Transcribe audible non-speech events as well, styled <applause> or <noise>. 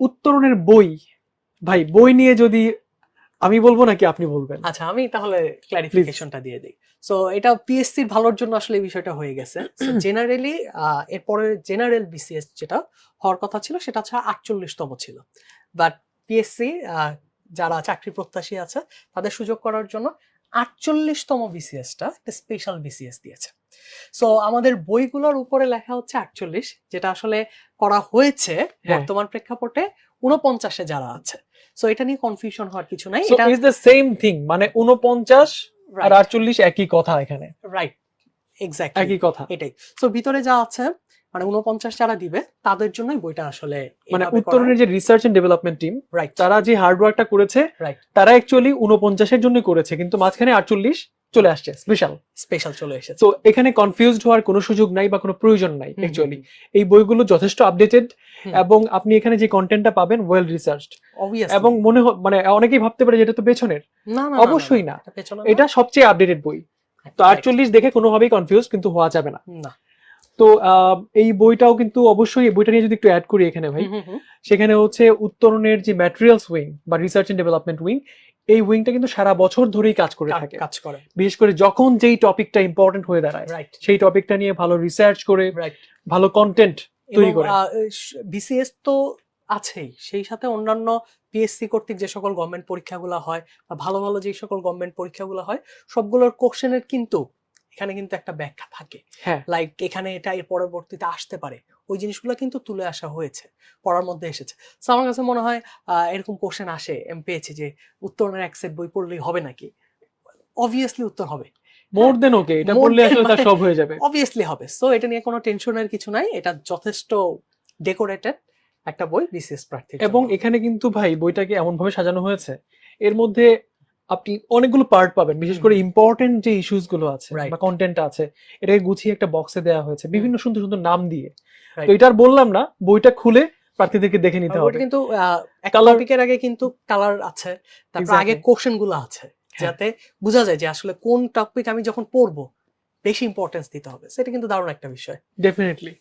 উত্তরণের বই। ভাই বই নিয়ে যদি আমি বলব নাকি আপনি বলবেন? আচ্ছা আমি তাহলে ক্লারিফিকেশনটা দিয়ে দিই। সো এটা পিএসসির ভালোর জন্য আসলে এই বিষয়টা হয়ে গেছে। জেনারেলি <clears throat> এরপরে জেনারেল বিসিএস যেটা হওয়ার কথা ছিল সেটা হচ্ছে আটচল্লিশতম ছিল। বাট পিএসসি যারা চাকরি প্রত্যাশী আছে তাদের সুযোগ করার জন্য আটচল্লিশতম বিসিএসটা একটা স্পেশাল বিসিএস দিয়েছে। সো আমাদের বইগুলোর উপরে লেখা হচ্ছে আটচল্লিশ যেটা আসলে করা হয়েছে হ্যাঁ। বর্তমান প্রেক্ষাপটে উনপঞ্চাশে যারা আছে। সো এটা নিয়ে কনফিউশন হওয়ার কিছু নাই। এটা ইজ দ্য সেম থিং মানে উনপঞ্চাশ আর আটচল্লিশ একই কথা এখানে। রাইট এক্স্যাক্টলি একই কথা। এটাই। সো ভিতরে যা আছে মানে উনপঞ্চাশ যারা দিবে তাদের জন্যই বইটা আসলে মানে উত্তরণের যে research and development team right তারা যে হার্ডওয়ার্কটা করেছে রাইট তারা অ্যাকচুয়ালি উনপঞ্চাশের জন্য করেছে কিন্তু মাঝখানে আটচল্লিশ চলে আসছে স্পেশাল স্পেশাল চলে এসেছে। তো এখানে কনফিউজড হওয়ার কোনো সুযোগ নাই বা কোনো প্রয়োজন নাই অ্যাকচুয়ালি এই বইগুলো যথেষ্ট আপডেটেড এবং আপনি এখানে যে কন্টেন্টটা পাবেন ওয়েল রিসার্চড এবং মনে মানে অনেকেই ভাবতে পারে যে এটা তো পেছনের। অবশ্যই না। এটা সবচেয়ে আপডেটেড বই। তো আটচল্লিশ দেখে কোনোভাবেই কনফিউজ কিন্তু হওয়া যাবে না। না। তো এই বইটাও কিন্তু অবশ্যই এই বইটা নিয়ে যদি একটু অ্যাড করি এখানে ভাই। সেখানে হচ্ছে উত্তরণের যে ম্যাটেরিয়ালস উইং বা রিসার্চ এন্ড ডেভেলপমেন্ট উইং এই উইংটা কিন্তু সারা বছর ধরেই কাজ করে থাকে। কাজ করে। বিশেষ করে যখন যেই টপিকটা ইম্পর্টেন্ট হয়ে দাঁড়ায় রাইট সেই টপিকটা নিয়ে ভালো রিসার্চ করে রাইট ভালো কন্টেন্ট তৈরি করে। বিসিএস তো আছেই। সেই সাথে অন্যান্য পিএসসি কর্তৃক যে সকল গভর্নমেন্ট পরীক্ষাগুলো হয় বা ভালো ভালো যে সকল গভর্নমেন্ট পরীক্ষাগুলো হয় সবগুলোর কোশ্চেনের কিন্তু এখানে কিন্তু একটা ব্যাখ্যা থাকে। হ্যাঁ। লাইক এখানে এটা এর পরবর্তীতে আসতে পারে। ওই জিনিসগুলো কিন্তু তুলে আসা হয়েছে পড়ার মধ্যে এসেছে। তো আমার কাছে মনে হয় এরকম কোশ্চেন আসে আমি পেয়েছি যে উত্তরণের এক সেট বই পড়লেই হবে নাকি? অবভিয়াসলি উত্তর হবে। মোর দেন ওকে এটা পড়লে আসলে তার মানে- সব হয়ে যাবে। অবভিয়াসলি হবে। সো এটা নিয়ে কোনো টেনশনের কিছু নাই। এটা যথেষ্ট ডেকোরেটেড একটা বই বিসিএস প্রার্থী এবং এখানে কিন্তু ভাই বইটাকে এমন ভাবে সাজানো হয়েছে। এর মধ্যে আপনি অনেকগুলো পার্ট পাবেন বিশেষ করে ইম্পর্টেন্ট যে ইস্যুসগুলো আছে বা কন্টেন্ট আছে এটাকে গুছিয়ে একটা বক্সে দেওয়া হয়েছে বিভিন্ন সুন্দর সুন্দর নাম দিয়ে। তো এটা আর বললাম না বইটা খুলে প্রার্থীদেরকে দেখে নিতে হবে। কিন্তু Colour- টপিকের আগে কিন্তু কালার আছে তারপর আগে কোশ্চেনগুলো আছে হ্যাঁ। যাতে বোঝা যায় যে আসলে কোন টপিক আমি যখন পড়ব বেশি ইম্পর্টেন্স দিতে হবে। সেটা কিন্তু দারুণ একটা বিষয়। ডেফিনেটলি